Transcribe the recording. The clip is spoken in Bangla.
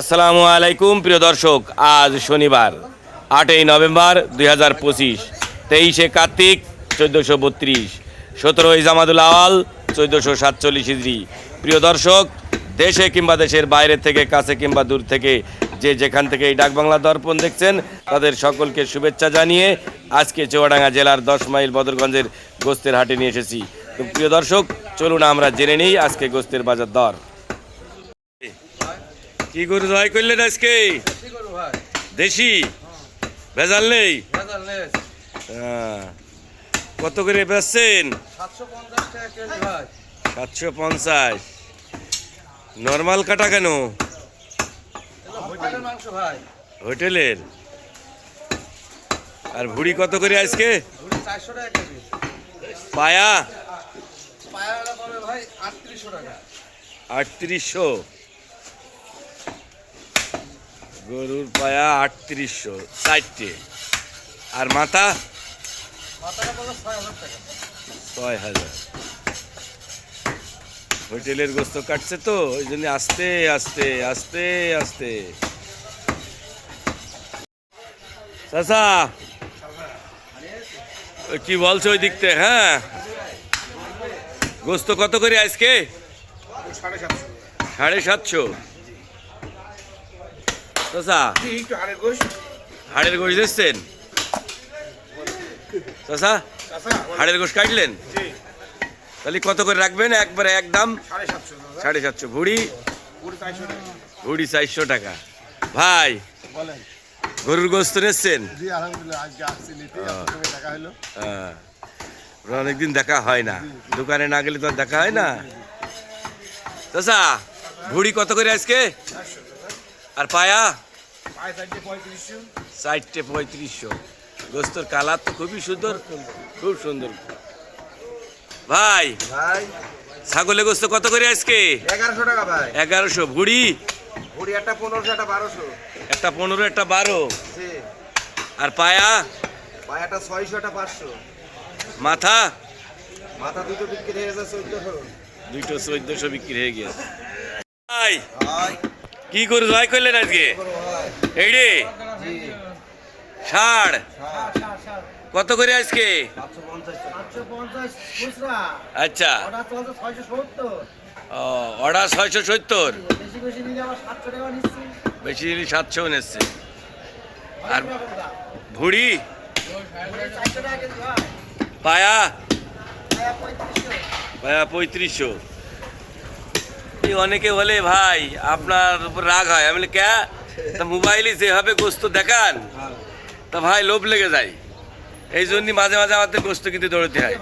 আসসালামু আলাইকুম, প্রিয় দর্শক, আজ শনিবার, আটই নভেম্বর দুই হাজার পঁচিশ, তেইশে কার্তিক চোদ্দোশো বত্রিশ, সতেরোই জামাদুল আওয়াল চোদ্দোশো সাতচল্লিশ ইজরি প্রিয় দর্শক, দেশে কিংবা দেশের বাইরে থেকে, কাছে কিংবা দূর থেকে, যে যেখান থেকে এই ডাকবাংলা দর্পণ দেখছেন, তাদের সকলকে শুভেচ্ছা জানিয়ে আজকে চুয়াডাঙ্গা জেলার দশ মাইল বদরগঞ্জের গোস্তের হাটে নিয়ে এসেছি। তো প্রিয় দর্শক, চলুন আমরা জেনে নিই আজকে গোস্তের বাজার দর। কি গরু জয় করলেন আজকে? দেশি ভেজাল নেই? হ্যাঁ। কত করে বেচছেন? সাতশো পঞ্চাশ নর্মাল কাটা কেন? হোটেলের আর ভুড়ি কত করে আজকে? পায়া? আটত্রিশশো। গরুর পায়া আটত্রিশশো চারটে। আর মাথা? ছয় হাজার হোটেলের গোস্ত কাটছে তো ওই জন্য আস্তে আস্তে আস্তে আস্তে। ওই কি বলছো ওই দিকতে হ্যাঁ? গোস্ত কত করে আজকে? সাড়ে সাতশো। চাচা হাড়ের গোশ দিচ্ছেন? চাচা হাড়ের গোশ কাটলেন? তাহলে কত করে রাখবেন? একবারে একদম সাড়ে সাতশো ভুড়ি? ভুড়ি চারশো টাকা। ভাই গরুর গোস্ত নিচ্ছেন? হ্যাঁ। অনেকদিন দেখা হয় না। দোকানে না গেলে তো আর দেখা হয় না। চাচা ভুড়ি কত করে আজকে? আর পায়ে? চারটে পঁয়ত্রিশশো। গোস্তর কালার তো খুবই সুন্দর। খুব সুন্দর। ভাই ভাই। ছাগলের গোস্ত কত করে আজকে? এগারোশো টাকা ভাই। এগারোশো। ভুড়ি? ভুড়ি একটা পনেরোশো একটা বারোশো। একটা পনেরো একটা বারো। আর পায়া? পায়াটা ছয়শো একটা পাঁচশো। মাথা? মাথা দুটো বিক্রি হয়ে গেছে চোদ্দশো। দুইটো চোদ্দশো বিক্রি হয়ে ভাই ভাই। কি করে জয় করলেন আজকে? করব এই রে জি ষাড় কত করে আজকে? আচ্ছা। ও, অর্ডার ছয়শো সত্তর। বেশি বেশি সাতশো নিচ্ছি আর। ভুড়ি? পায়া? পায়া পঁয়ত্রিশশো। অনেকে বলে, ভাই, আপনার উপর রাগ হয়। আমি কে তা মোবাইলে যেভাবে গোস্ত দেখান, তা ভাই লোভ লেগে যায়। এই জন্য মাঝে মাঝে আমাদের গোস্ত কিন্তু দৌড়তে হয়।